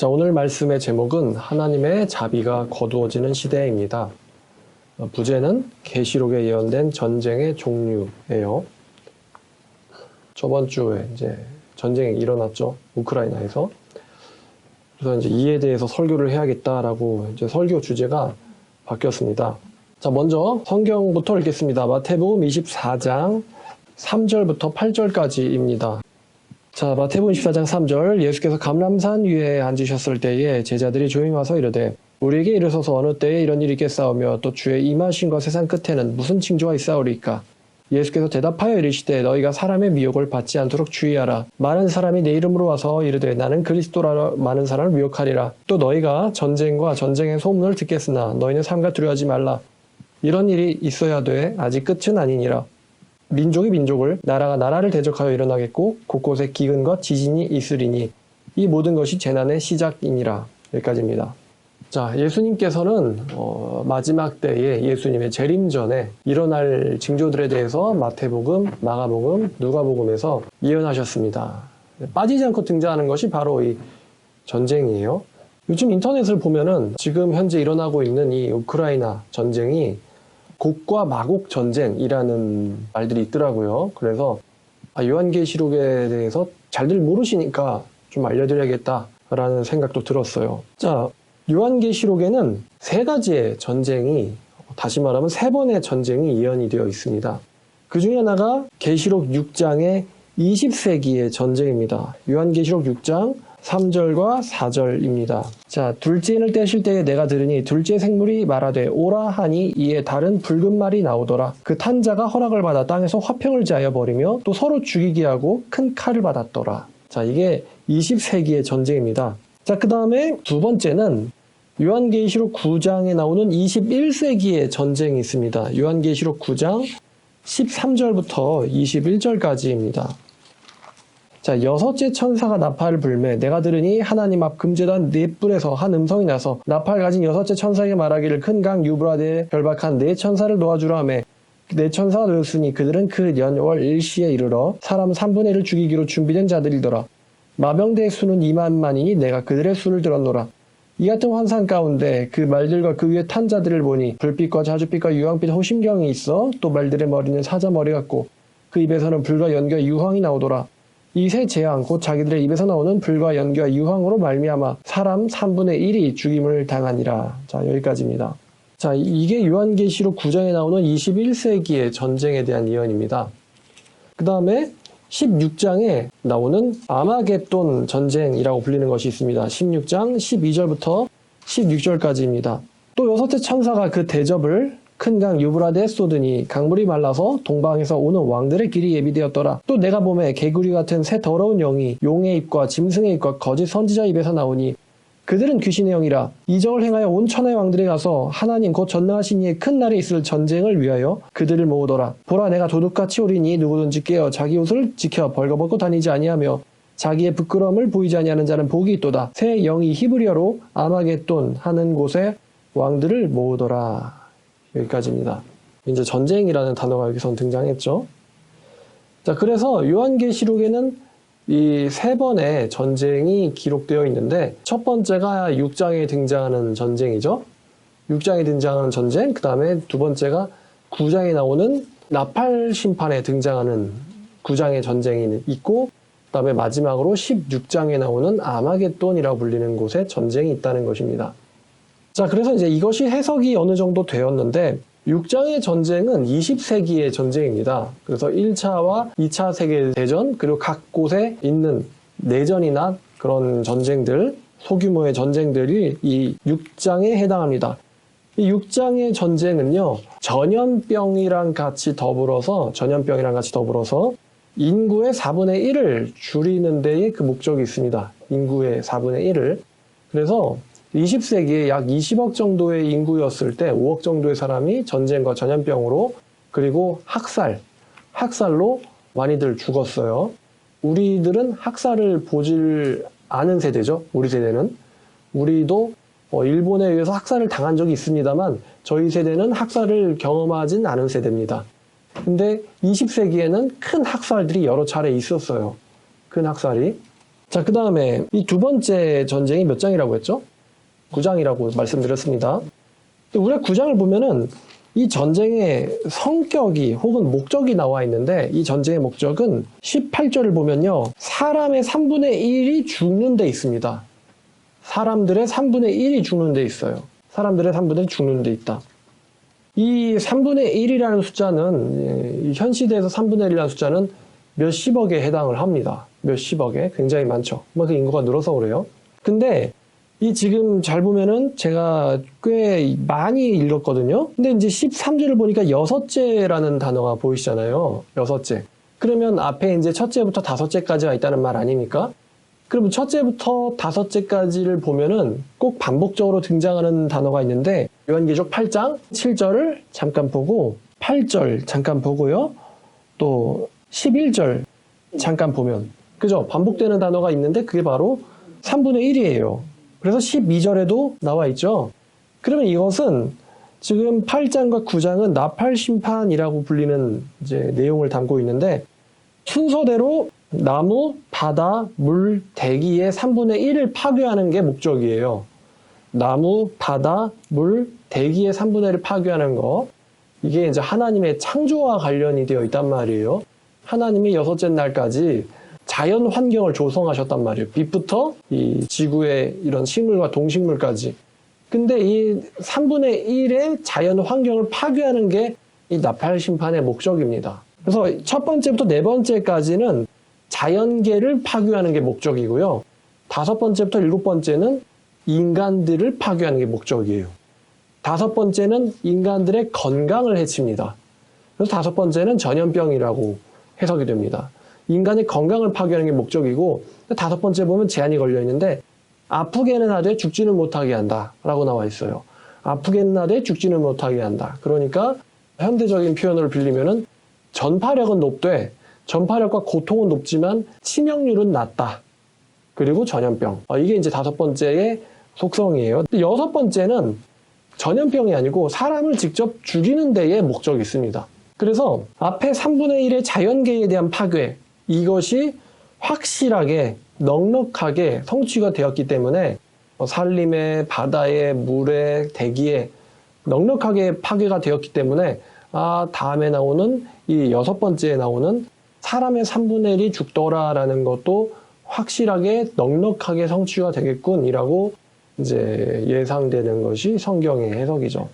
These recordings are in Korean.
자, 오늘 말씀의 제목은 하나님의 자비가 거두어지는 시대입니다. 어, 부제는 계시록에 예언된 전쟁의 종류예요. 저번 주에 이제 전쟁이 일어났죠. 우크라이나에서. 그래서 이제 이에 대해서 설교를 해야겠다라고 이제 설교 주제가 바뀌었습니다. 자, 먼저 성경부터 읽겠습니다. 마태복음 24장 3절부터 8절까지입니다. 자, 마태복음 24장 3절. 예수께서 감람산 위에 앉으셨을 때에 제자들이 조용히 와서 이르되 우리에게 이르소서 어느 때에 이런 일이 있겠사오며 또 주의 임하신과 세상 끝에는 무슨 징조가 있사오리까? 예수께서 대답하여 이르시되 너희가 사람의 미혹을 받지 않도록 주의하라. 많은 사람이 내 이름으로 와서 이르되 나는 그리스도라 많은 사람을 미혹하리라. 또 너희가 전쟁과 전쟁의 소문을 듣겠으나 너희는 삼가 두려워하지 말라. 이런 일이 있어야 돼. 아직 끝은 아니니라 민족이 민족을 나라가 나라를 대적하여 일어나겠고 곳곳에 기근과 지진이 있으리니 이 모든 것이 재난의 시작이니라 여기까지입니다. 자 예수님께서는 어, 마지막 때에 예수님의 재림 전에 일어날 징조들에 대해서 마태복음, 마가복음, 누가복음에서 예언하셨습니다. 빠지지 않고 등장하는 것이 바로 이 전쟁이에요. 요즘 인터넷을 보면은 지금 현재 일어나고 있는 이 우크라이나 전쟁이 곡과 마곡 전쟁이라는 말들이 있더라고요. 그래서 아, 요한계시록에 대해서 잘들 모르시니까 좀 알려드려야겠다라는 생각도 들었어요. 자, 요한계시록에는 세 가지의 전쟁이 다시 말하면 세 번의 전쟁이 예언이 되어 있습니다. 그 중에 하나가 계시록 6장의 20세기의 전쟁입니다. 요한계시록 6장 3절과 4절입니다. 자, 둘째 인을 떼실 때에 내가 들으니 둘째 생물이 말하되 오라 하니 이에 다른 붉은 말이 나오더라. 그 탄자가 허락을 받아 땅에서 화평을 제하여 버리며 또 서로 죽이게 하고 큰 칼을 받았더라. 자, 이게 20세기의 전쟁입니다. 자, 그 다음에 두 번째는 요한계시록 9장에 나오는 21세기의 전쟁이 있습니다. 요한계시록 9장 13절부터 21절까지입니다. 자, 여섯째 천사가 나팔을 불매 내가 들으니 하나님 앞 금제단 네 뿔에서 한 음성이 나서 나팔 가진 여섯째 천사에게 말하기를 큰 강 유브라데에 결박한 네 천사를 놓아주라 하매 네 천사가 놓였으니 그들은 그 연월 일시에 이르러 사람 3분의 1을 죽이기로 준비된 자들이더라. 마병대의 수는 2만만이니 내가 그들의 수를 들었노라. 이 같은 환상 가운데 그 말들과 그 위에 탄 자들을 보니 불빛과 자주빛과 유황빛 호심경이 있어 또 말들의 머리는 사자 머리 같고 그 입에서는 불과 연기와 유황이 나오더라. 이세 재앙 곧 자기들의 입에서 나오는 불과 연기와 유황으로 말미암아 사람 3분의 1이 죽임을 당하니라. 자 여기까지입니다. 자 이게 요한계시록 9장에 나오는 21세기의 전쟁에 대한 예언입니다. 그 다음에 16장에 나오는 아마겟돈 전쟁이라고 불리는 것이 있습니다. 16장 12절부터 16절까지입니다. 또 여섯째 천사가 그 대접을 큰 강 유브라데에 쏟으니 강물이 말라서 동방에서 오는 왕들의 길이 예비되었더라. 또 내가 봄에 개구리 같은 새 더러운 영이 용의 입과 짐승의 입과 거짓 선지자 입에서 나오니 그들은 귀신의 영이라 이적을 행하여 온 천하의 왕들에 가서 하나님 곧 전능하신 이의 큰 날에 있을 전쟁을 위하여 그들을 모으더라. 보라 내가 도둑같이 오리니 누구든지 깨어 자기 옷을 지켜 벌거벗고 다니지 아니하며 자기의 부끄러움을 보이지 아니하는 자는 복이 있도다. 새 영이 히브리어로 아마겟돈 하는 곳에 왕들을 모으더라. 여기까지입니다. 이제 전쟁이라는 단어가 여기서 등장했죠. 자, 그래서 요한계시록에는 이 세 번의 전쟁이 기록되어 있는데 첫 번째가 6장에 등장하는 전쟁이죠. 6장에 등장하는 전쟁, 그 다음에 두 번째가 9장에 나오는 나팔 심판에 등장하는 9장의 전쟁이 있고 그 다음에 마지막으로 16장에 나오는 아마겟돈이라고 불리는 곳에 전쟁이 있다는 것입니다. 자, 그래서 이제 이것이 해석이 어느 정도 되었는데 6장의 전쟁은 20세기의 전쟁입니다. 그래서 1차와 2차 세계대전, 그리고 각 곳에 있는 내전이나 그런 전쟁들, 소규모의 전쟁들이 이 6장에 해당합니다. 이 6장의 전쟁은요, 전염병이랑 같이 더불어서, 전염병이랑 같이 더불어서 인구의 4분의 1을 줄이는 데에 그 목적이 있습니다. 인구의 4분의 1을. 그래서 20세기에 약 20억 정도의 인구였을 때 5억 정도의 사람이 전쟁과 전염병으로 그리고 학살, 학살로 많이들 죽었어요. 우리들은 학살을 보질 않은 세대죠. 우리 세대는. 우리도 어, 일본에 의해서 학살을 당한 적이 있습니다만 저희 세대는 학살을 경험하진 않은 세대입니다. 근데 20세기에는 큰 학살들이 여러 차례 있었어요. 큰 학살이. 자, 그 다음에 이 두 번째 전쟁이 몇 장이라고 했죠? 9장이라고 말씀드렸습니다. 우리가 9장을 보면은 이 전쟁의 성격이 혹은 목적이 나와 있는데 이 전쟁의 목적은 18절을 보면요. 사람의 3분의 1이 죽는 데 있습니다. 사람들의 3분의 1이 죽는 데 있어요. 사람들의 3분의 1이 죽는 데 있다. 이 3분의 1이라는 숫자는 예, 이현 시대에서 3분의 1이라는 숫자는 몇십억에 해당을 합니다. 몇십억에 굉장히 많죠. 그만큼 인구가 늘어서 그래요. 근데 이 지금 잘 보면은 제가 꽤 많이 읽었거든요. 근데 이제 13절을 보니까 여섯째라는 단어가 보이시잖아요. 여섯째. 그러면 앞에 이제 첫째부터 다섯째까지가 있다는 말 아닙니까? 그러면 첫째부터 다섯째까지를 보면은 꼭 반복적으로 등장하는 단어가 있는데 요한계시록 8장 7절을 잠깐 보고 8절 잠깐 보고요. 또 11절 잠깐 보면 그죠? 반복되는 단어가 있는데 그게 바로 3분의 1이에요. 그래서 12절에도 나와 있죠. 그러면 이것은 지금 8장과 9장은 나팔 심판이라고 불리는 이제 내용을 담고 있는데 순서대로 나무, 바다, 물, 대기의 3분의 1을 파괴하는 게 목적이에요. 나무, 바다, 물, 대기의 3분의 1을 파괴하는 거. 이게 이제 하나님의 창조와 관련이 되어 있단 말이에요. 하나님이 여섯째 날까지 자연 환경을 조성하셨단 말이에요. 빛부터 이 지구의 이런 식물과 동식물까지. 근데 이 3분의 1의 자연 환경을 파괴하는 게 이 나팔 심판의 목적입니다. 그래서 첫 번째부터 네 번째까지는 자연계를 파괴하는 게 목적이고요. 다섯 번째부터 일곱 번째는 인간들을 파괴하는 게 목적이에요. 다섯 번째는 인간들의 건강을 해칩니다. 그래서 다섯 번째는 전염병이라고 해석이 됩니다. 인간의 건강을 파괴하는 게 목적이고 다섯 번째 보면 제한이 걸려 있는데 아프게는 하되 죽지는 못하게 한다 라고 나와 있어요. 아프게는 하되 죽지는 못하게 한다. 그러니까 현대적인 표현을 빌리면은 전파력은 높되 전파력과 고통은 높지만 치명률은 낮다. 그리고 전염병. 어, 이게 이제 다섯 번째의 속성이에요. 여섯 번째는 전염병이 아니고 사람을 직접 죽이는 데에 목적이 있습니다. 그래서 앞에 3분의 1의 자연계에 대한 파괴, 이것이 확실하게 넉넉하게 성취가 되었기 때문에 어, 산림에 바다에 물에 대기에 넉넉하게 파괴가 되었기 때문에 아 다음에 나오는 이 여섯 번째에 나오는 사람의 3분의 1이 죽더라라는 것도 확실하게 넉넉하게 성취가 되겠군이라고 이제 예상되는 것이 성경의 해석이죠.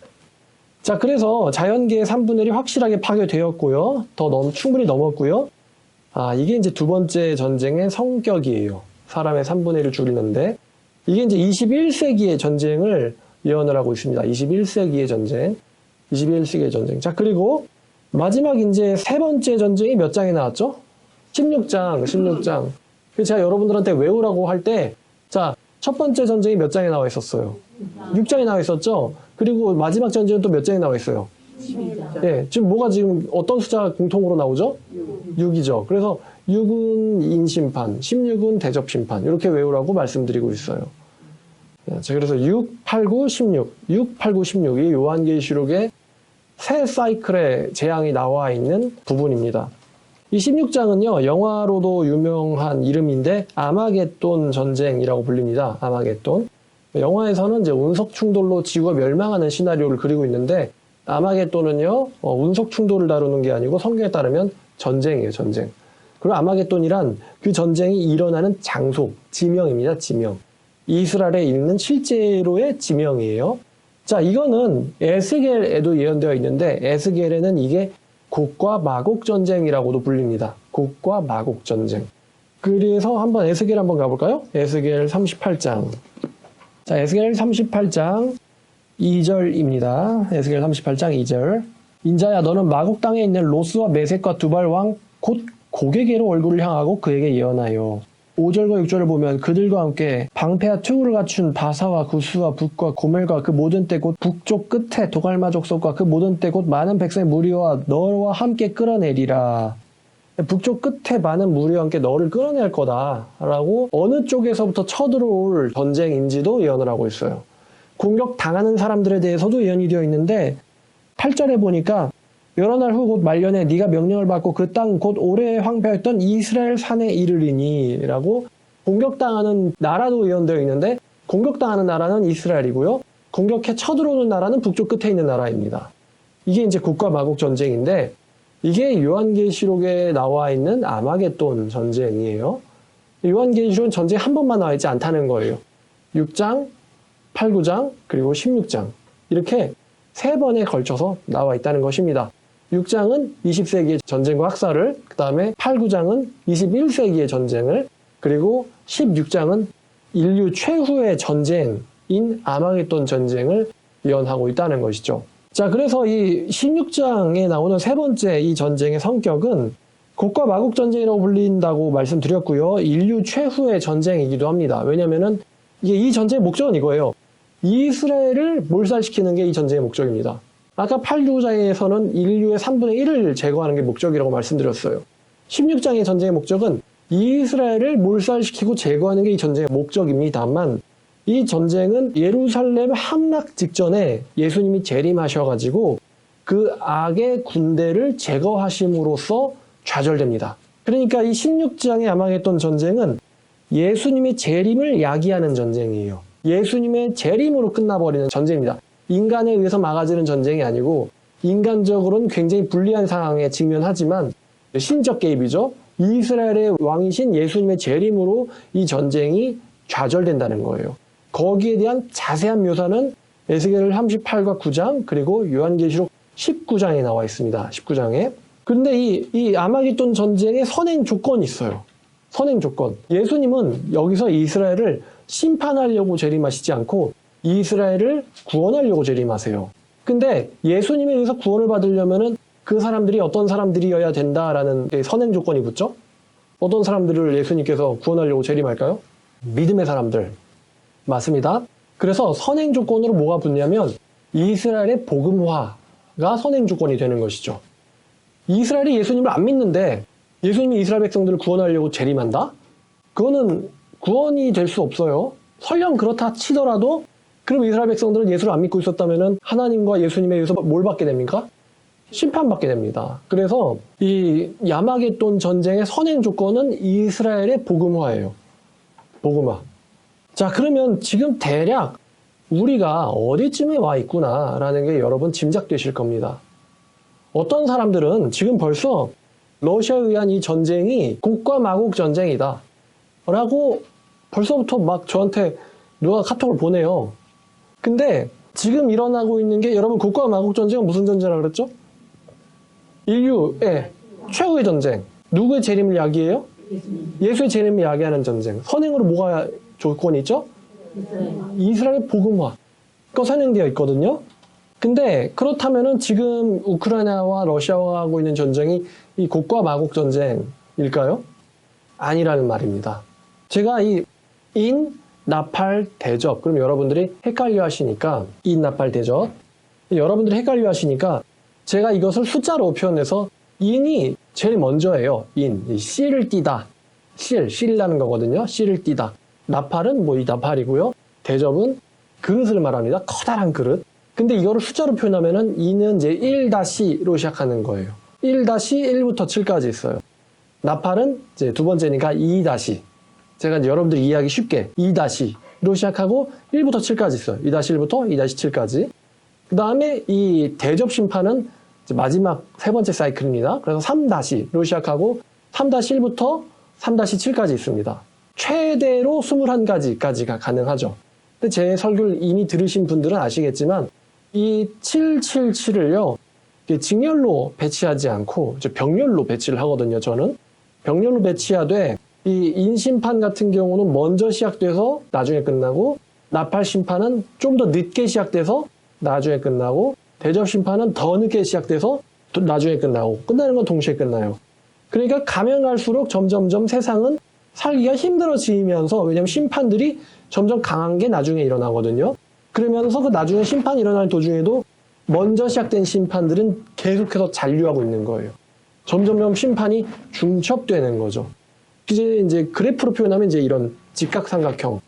자, 그래서 자연계의 3분의 1이 확실하게 파괴되었고요. 더 넘, 충분히 넘었고요. 아, 이게 이제 두 번째 전쟁의 성격이에요. 사람의 3분의 1을 줄이는데, 이게 이제 21세기의 전쟁을 예언을 하고 있습니다. 21세기의 전쟁. 21세기의 전쟁. 자, 그리고 마지막 이제 세 번째 전쟁이 몇 장에 나왔죠? 16장, 16장. 그래서 제가 여러분들한테 외우라고 할 때, 자, 첫 번째 전쟁이 몇 장에 나와 있었어요? 6장에 나와 있었죠? 그리고 마지막 전쟁은 또 몇 장에 나와 있어요? 예, 지금 뭐가 지금 어떤 숫자가 공통으로 나오죠? 6이죠. 그래서 6은 인심판, 16은 대접심판. 이렇게 외우라고 말씀드리고 있어요. 예, 자, 그래서 6, 8, 9, 16. 6, 8, 9, 16이 요한계시록의 새 사이클의 재앙이 나와 있는 부분입니다. 이 16장은요, 영화로도 유명한 이름인데, 아마겟돈 전쟁이라고 불립니다. 아마겟돈. 영화에서는 이제 운석 충돌로 지구가 멸망하는 시나리오를 그리고 있는데, 아마겟돈은요, 어, 운석 충돌을 다루는 게 아니고 성경에 따르면 전쟁이에요, 전쟁. 그리고 아마겟돈이란 그 전쟁이 일어나는 장소, 지명입니다, 지명. 이스라엘에 있는 실제로의 지명이에요. 자, 이거는 에스겔에도 예언되어 있는데, 에스겔에는 이게 곡과 마곡 전쟁이라고도 불립니다. 곡과 마곡 전쟁. 그래서 한번 에스겔 한번 가볼까요? 에스겔 38장. 자, 에스겔 38장 2절입니다. 에스겔 38장 2절. 인자야 너는 마곡 땅에 있는 로스와 메색과 두발 왕 곧 고개계로 얼굴을 향하고 그에게 예언하여 5절과 6절을 보면 그들과 함께 방패와 투구를 갖춘 바사와 구스와 북과 고멜과 그 모든 때 곧 북쪽 끝에 도갈마 족속과 그 모든 때 곧 많은 백성의 무리와 너와 함께 끌어내리라. 북쪽 끝에 많은 무리와 함께 너를 끌어낼 거다라고 어느 쪽에서부터 쳐들어올 전쟁인지도 예언을 하고 있어요. 공격 당하는 사람들에 대해서도 예언이 되어 있는데 8절에 보니까 여러 날 후 곧 말년에 네가 명령을 받고 그 땅 곧 오래 황폐했던 이스라엘 산에 이르리니라고 공격당하는 나라도 예언되어 있는데 공격당하는 나라는 이스라엘이고요. 공격해 쳐들어오는 나라는 북쪽 끝에 있는 나라입니다. 이게 이제 국가 마국 전쟁인데 이게 요한계시록에 나와 있는 아마겟돈 전쟁이에요. 요한계시록은 전쟁 한 번만 나와 있지 않다는 거예요. 6장, 8, 9장, 그리고 16장. 이렇게 세 번에 걸쳐서 나와 있다는 것입니다. 6장은 20세기의 전쟁과 학살을, 그 다음에 8, 9장은 21세기의 전쟁을, 그리고 16장은 인류 최후의 전쟁인 아마겟돈 전쟁을 예언하고 있다는 것이죠. 자, 그래서 이 16장에 나오는 세 번째 이 전쟁의 성격은 국가 마국 전쟁이라고 불린다고 말씀드렸고요. 인류 최후의 전쟁이기도 합니다. 왜냐면은 이게 이 전쟁의 목적은 이거예요. 이스라엘을 몰살시키는 게 이 전쟁의 목적입니다. 아까 8, 9장에서는 인류의 3분의 1을 제거하는 게 목적이라고 말씀드렸어요. 16장의 전쟁의 목적은 이스라엘을 몰살시키고 제거하는 게 이 전쟁의 목적입니다만 이 전쟁은 예루살렘 함락 직전에 예수님이 재림하셔가지고 그 악의 군대를 제거하심으로써 좌절됩니다. 그러니까 이 16장에 아망했던 전쟁은 예수님의 재림을 야기하는 전쟁이에요. 예수님의 재림으로 끝나버리는 전쟁입니다. 인간에 의해서 막아지는 전쟁이 아니고 인간적으로는 굉장히 불리한 상황에 직면하지만 신적 개입이죠. 이스라엘의 왕이신 예수님의 재림으로 이 전쟁이 좌절된다는 거예요. 거기에 대한 자세한 묘사는 에스겔 38과 9장 그리고 요한계시록 19장에 나와 있습니다. 19장에. 근데 이, 이 아마겟돈 전쟁의 선행 조건이 있어요. 선행 조건. 예수님은 여기서 이스라엘을 심판하려고 재림하시지 않고 이스라엘을 구원하려고 재림하세요. 근데 예수님에 의해서 구원을 받으려면은 그 사람들이 어떤 사람들이어야 된다라는 선행 조건이 붙죠? 어떤 사람들을 예수님께서 구원하려고 재림할까요? 믿음의 사람들. 맞습니다. 그래서 선행 조건으로 뭐가 붙냐면 이스라엘의 복음화가 선행 조건이 되는 것이죠. 이스라엘이 예수님을 안 믿는데 예수님이 이스라엘 백성들을 구원하려고 재림한다? 그거는 구원이 될 수 없어요. 설령 그렇다 치더라도 그럼 이스라엘 백성들은 예수를 안 믿고 있었다면 하나님과 예수님에 의해서 뭘 받게 됩니까? 심판받게 됩니다. 그래서 이 야마겟돈 전쟁의 선행 조건은 이스라엘의 복음화예요. 복음화. 자, 그러면 지금 대략 우리가 어디쯤에 와 있구나라는 게 여러분 짐작되실 겁니다. 어떤 사람들은 지금 벌써 러시아에 의한 이 전쟁이 국가 마국 전쟁이다. 라고 벌써부터 막 저한테 누가 카톡을 보내요. 근데 지금 일어나고 있는 게 여러분 국가 마국 전쟁은 무슨 전쟁이라고 그랬죠? 인류의 최후의 전쟁. 누구의 재림을 야기해요? 예수의 재림을 야기하는 전쟁. 선행으로 뭐가 조건이 있죠? 이스라엘 복음화. 가 선행되어 있거든요. 근데 그렇다면은 지금 우크라이나와 러시아와 하고 있는 전쟁이 이 국가 마국 전쟁일까요? 아니라는 말입니다. 제가 이 인, 나팔, 대접. 그럼 여러분들이 헷갈려 하시니까 인, 나팔, 대접. 여러분들이 헷갈려 하시니까 제가 이것을 숫자로 표현해서 인이 제일 먼저예요. 인. 씨를 띠다. 실, 실이라는 거거든요. 씨를 띠다. 나팔은 뭐 이 나팔이고요. 대접은 그릇을 말합니다. 커다란 그릇. 근데 이거를 숫자로 표현하면은 이는 이제 1-로 시작하는 거예요. 1-1부터 7까지 있어요. 나팔은 이제 두 번째니까 2- 제가 이제 여러분들이 이해하기 쉽게 2-로 시작하고 1부터 7까지 있어요. 2-1부터 2-7까지. 그 다음에 이 대접 심판은 마지막 세 번째 사이클입니다. 그래서 3-로 시작하고 3-1부터 3-7까지 있습니다. 최대로 21가지까지가 가능하죠. 근데 제 설교를 이미 들으신 분들은 아시겠지만 이 777을요. 직렬로 배치하지 않고 병렬로 배치를 하거든요. 저는 병렬로 배치하되 이 인심판 같은 경우는 먼저 시작돼서 나중에 끝나고 나팔 심판은 좀 더 늦게 시작돼서 나중에 끝나고 대접 심판은 더 늦게 시작돼서 나중에 끝나고 끝나는 건 동시에 끝나요. 그러니까 가면 갈수록 점점점 세상은 살기가 힘들어지면서 왜냐하면 심판들이 점점 강한 게 나중에 일어나거든요. 그러면서 그 나중에 심판이 일어날 도중에도 먼저 시작된 심판들은 계속해서 잔류하고 있는 거예요. 점점점 심판이 중첩되는 거죠. 이제 이제 그래프로 표현하면 이제 이런 직각삼각형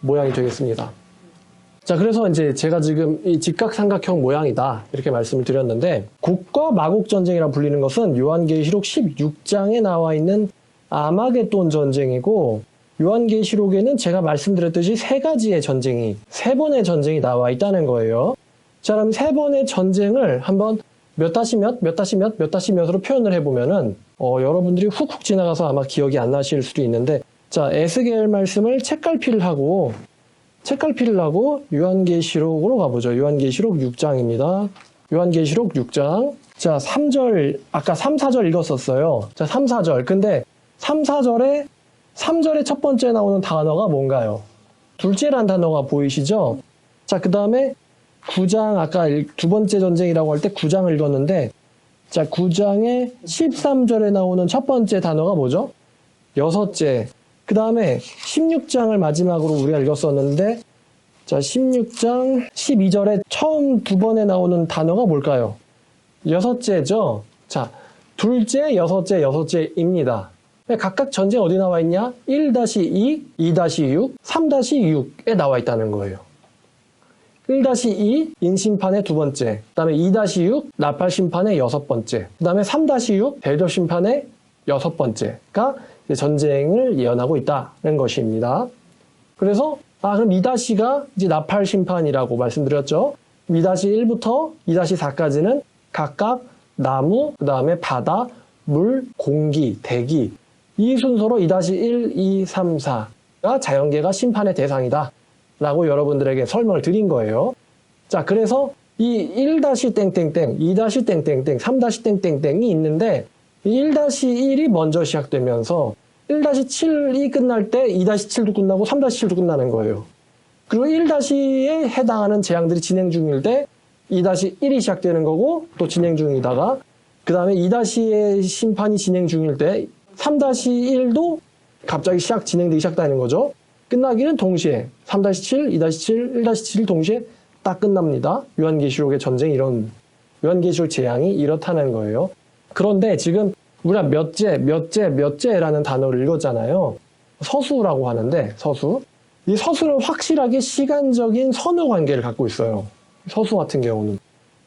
모양이 되겠습니다. 자, 그래서 이제 제가 지금 이 직각삼각형 모양이다 이렇게 말씀을 드렸는데 국과 마국 전쟁이라 불리는 것은 요한계시록 16장에 나와 있는 아마겟돈 전쟁이고 요한계시록에는 제가 말씀드렸듯이 세 가지의 전쟁이, 세 번의 전쟁이 나와 있다는 거예요. 자, 그럼 세 번의 전쟁을 한번 몇 다시 몇, 몇 다시 몇, 몇 다시 몇으로 표현을 해보면은, 어, 여러분들이 훅훅 지나가서 아마 기억이 안 나실 수도 있는데, 자, 에스겔 말씀을 책갈피를 하고, 책갈피를 하고, 요한계시록으로 가보죠. 요한계시록 6장입니다. 요한계시록 6장. 자, 3절, 아까 3, 4절 읽었었어요. 자, 3, 4절. 근데 3, 4절에 3절의 첫 번째 나오는 단어가 뭔가요? 둘째란 단어가 보이시죠? 자, 그 다음에 9장, 아까 일- 두 번째 전쟁이라고 할 때 9장을 읽었는데, 자, 9장의 13절에 나오는 첫 번째 단어가 뭐죠? 여섯째. 그 다음에 16장을 마지막으로 우리가 읽었었는데, 자, 16장 12절에 처음 두 번에 나오는 단어가 뭘까요? 여섯째죠? 자, 둘째, 여섯째, 여섯째입니다. 각각 전쟁 어디 나와 있냐? 1-2, 2-6, 3-6에 나와 있다는 거예요. 1-2 인심판의 두 번째, 그 다음에 2-6 나팔 심판의 여섯 번째, 그 다음에 3-6 대접 심판의 여섯 번째가 전쟁을 예언하고 있다는 것입니다. 그래서 아 그럼 2-가 이제 나팔 심판이라고 말씀드렸죠. 2-1부터 2-4까지는 각각 나무, 그 다음에 바다, 물, 공기, 대기 이 순서로 2-1, 2, 3, 4가 자연계가 심판의 대상이다. 라고 여러분들에게 설명을 드린 거예요. 자, 그래서 이 1-땡땡땡, 2-땡땡땡, 3-땡땡땡이 있는데 1-1이 먼저 시작되면서 1-7이 끝날 때 2-7도 끝나고 3-7도 끝나는 거예요. 그리고 1-에 해당하는 재앙들이 진행 중일 때 2-1이 시작되는 거고 또 진행 중이다가 그 다음에 2-의 심판이 진행 중일 때 3-1도 갑자기 시작 진행되기 시작되는 거죠. 끝나기는 동시에 3-7, 2-7, 1-7 동시에 딱 끝납니다. 요한계시록의 전쟁 이런 요한계시록 재앙이 이렇다는 거예요. 그런데 지금 우리가 몇째, 몇째, 몇째라는 단어를 읽었잖아요. 서수라고 하는데 서수. 이 서수는 확실하게 시간적인 선후 관계를 갖고 있어요. 서수 같은 경우는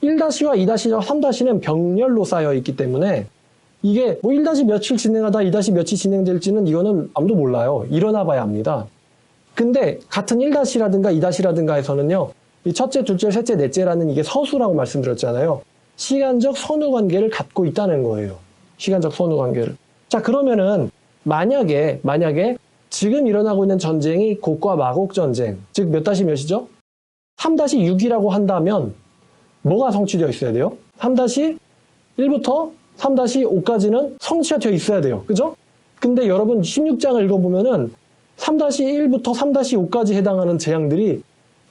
1-와 2-와 3-는 병렬로 쌓여 있기 때문에 이게 뭐 1- 며칠 진행하다 2- 며칠 진행될지는 이거는 아무도 몰라요. 일어나 봐야 합니다. 근데 같은 1-라든가 2-라든가에서는요. 이 첫째, 둘째, 셋째, 넷째라는 이게 서수라고 말씀드렸잖아요. 시간적 선후 관계를 갖고 있다는 거예요. 시간적 선후 관계를. 자, 그러면은 만약에 만약에 지금 일어나고 있는 전쟁이 곡과 마곡 전쟁, 즉 몇 다시 몇이죠? 3-6이라고 한다면 뭐가 성취되어 있어야 돼요? 3-1부터 3-5까지는 성취가 되어 있어야 돼요. 그죠? 근데 여러분 16장을 읽어보면은 3-1부터 3-5까지 해당하는 재앙들이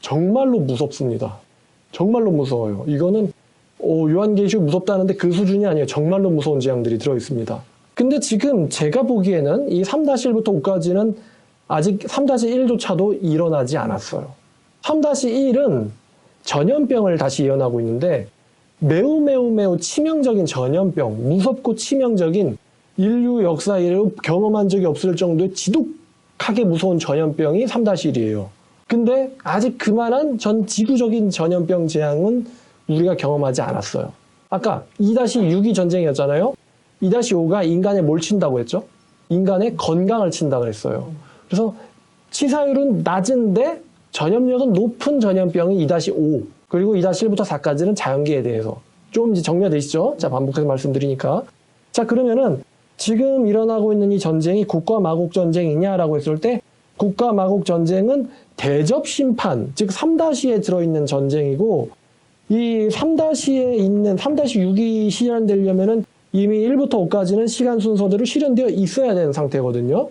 정말로 무섭습니다. 정말로 무서워요. 이거는 어, 요한계시록 무섭다는데 그 수준이 아니에요. 정말로 무서운 재앙들이 들어있습니다. 근데 지금 제가 보기에는 이 3-1부터 5까지는 아직 3-1조차도 일어나지 않았어요. 3-1은 전염병을 다시 예언하고 있는데 매우 매우 매우 치명적인 전염병, 무섭고 치명적인 인류 역사 이래로 경험한 적이 없을 정도의 지독 하게 무서운 전염병이 3-1이에요. 근데 아직 그만한 전 지구적인 전염병 재앙은 우리가 경험하지 않았어요. 아까 2-6이 전쟁이었잖아요. 2-5가 인간에 뭘 친다고 했죠? 인간의 건강을 친다 그랬어요. 그래서 치사율은 낮은데 전염력은 높은 전염병이 2-5 그리고 2-1부터 4까지는 자연계에 대해서 좀 이제 정리되시죠? 자 반복해서 말씀드리니까 자 그러면은 지금 일어나고 있는 이 전쟁이 국가 마곡 전쟁이냐라고 했을 때 국가 마곡 전쟁은 대접 심판 즉 3-에 들어있는 전쟁이고 이 3-에 있는 3-6이 실현되려면은 이미 1부터 5까지는 시간 순서대로 실현되어 있어야 되는 상태거든요.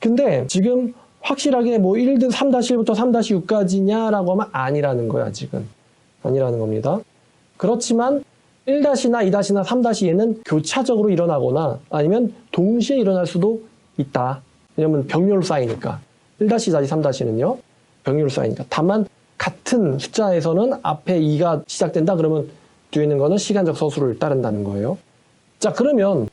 근데 지금 확실하게 뭐 1등 3-1부터 3-6까지냐라고 하면 아니라는 거야, 지금. 아니라는 겁니다. 그렇지만 1-나 2-나 3-에는 교차적으로 일어나거나 아니면 동시에 일어날 수도 있다. 왜냐면 병렬로 쌓이니까. 1-, 2-, 3-는요. 병렬로 쌓이니까. 다만 같은 숫자에서는 앞에 2가 시작된다 그러면 뒤에 있는 거는 시간적 서술을 따른다는 거예요. 자, 그러면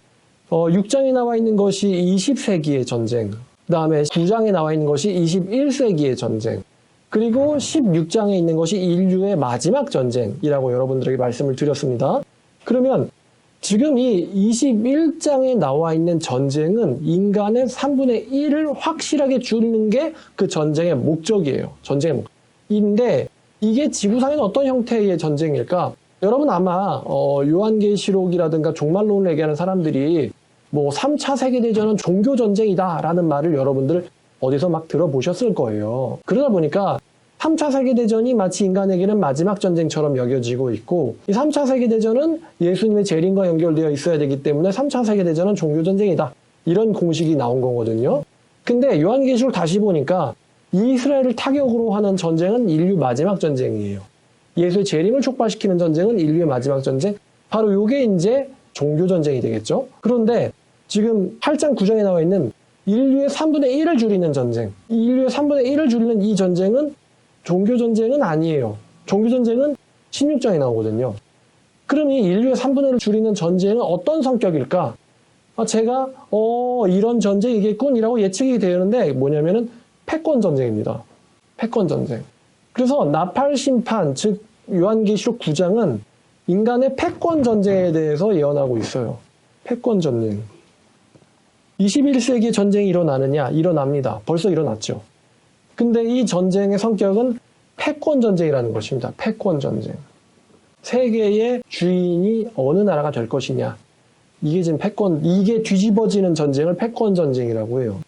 어, 6장에 나와 있는 것이 20세기의 전쟁, 그 다음에 9장에 나와 있는 것이 21세기의 전쟁, 그리고 16장에 있는 것이 인류의 마지막 전쟁이라고 여러분들에게 말씀을 드렸습니다. 그러면 지금 이 21장에 나와 있는 전쟁은 인간의 3분의 1을 확실하게 줄이는 게 그 전쟁의 목적이에요. 전쟁의 목. 인데 이게 지구상에는 어떤 형태의 전쟁일까? 여러분 아마 어, 요한계시록이라든가 종말론을 얘기하는 사람들이 뭐 3차 세계대전은 종교 전쟁이다라는 말을 여러분들 어디서 막 들어보셨을 거예요. 그러다 보니까 3차 세계대전이 마치 인간에게는 마지막 전쟁처럼 여겨지고 있고 이 3차 세계대전은 예수님의 재림과 연결되어 있어야 되기 때문에 3차 세계대전은 종교전쟁이다. 이런 공식이 나온 거거든요. 근데 요한계시록 다시 보니까 이스라엘을 타격으로 하는 전쟁은 인류 마지막 전쟁이에요. 예수의 재림을 촉발시키는 전쟁은 인류의 마지막 전쟁. 바로 요게 이제 종교전쟁이 되겠죠. 그런데 지금 8장 9장에 나와 있는 인류의 3분의 1을 줄이는 전쟁. 이 인류의 3분의 1을 줄이는 이 전쟁은 종교 전쟁은 아니에요. 종교 전쟁은 16장에 나오거든요. 그럼 이 인류의 3분의 1을 줄이는 전쟁은 어떤 성격일까? 아, 제가, 어, 이런 전쟁이겠군이라고 예측이 되는데 뭐냐면은 패권 전쟁입니다. 패권 전쟁. 그래서 나팔 심판, 즉, 요한계시록 9장은 인간의 패권 전쟁에 대해서 예언하고 있어요. 패권 전쟁. 21세기에 전쟁이 일어나느냐? 일어납니다. 벌써 일어났죠. 근데 이 전쟁의 성격은 패권 전쟁이라는 것입니다. 패권 전쟁. 세계의 주인이 어느 나라가 될 것이냐. 이게 지금 패권, 이게 뒤집어지는 전쟁을 패권 전쟁이라고 해요.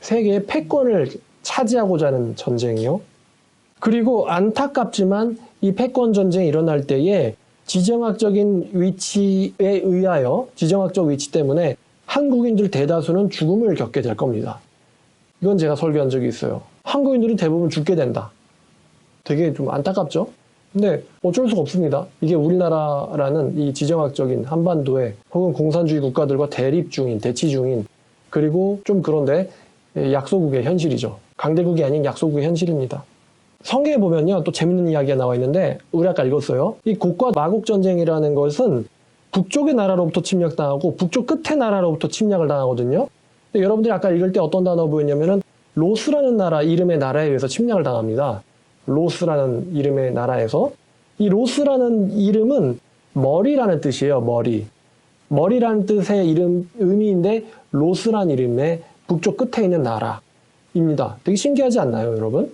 세계의 패권을 차지하고자 하는 전쟁이요. 그리고 안타깝지만 이 패권 전쟁이 일어날 때에 지정학적인 위치에 의하여, 지정학적 위치 때문에 한국인들 대다수는 죽음을 겪게 될 겁니다. 이건 제가 설교한 적이 있어요. 한국인들은 대부분 죽게 된다. 되게 좀 안타깝죠? 근데 어쩔 수가 없습니다. 이게 우리나라라는 이 지정학적인 한반도에 혹은 공산주의 국가들과 대립 중인, 대치 중인, 그리고 좀 그런데 약소국의 현실이죠. 강대국이 아닌 약소국의 현실입니다. 성경에 보면요, 또 재밌는 이야기가 나와 있는데, 우리 아까 읽었어요. 이 곡과 마곡 전쟁이라는 것은 북쪽의 나라로부터 침략당하고 북쪽 끝의 나라로부터 침략을 당하거든요. 근데 여러분들이 아까 읽을 때 어떤 단어 보였냐면은 로스라는 나라 이름의 나라에 의해서 침략을 당합니다. 로스라는 이름의 나라에서 이 로스라는 이름은 머리라는 뜻이에요. 머리. 머리라는 뜻의 이름 의미인데 로스라는 이름의 북쪽 끝에 있는 나라입니다. 되게 신기하지 않나요, 여러분?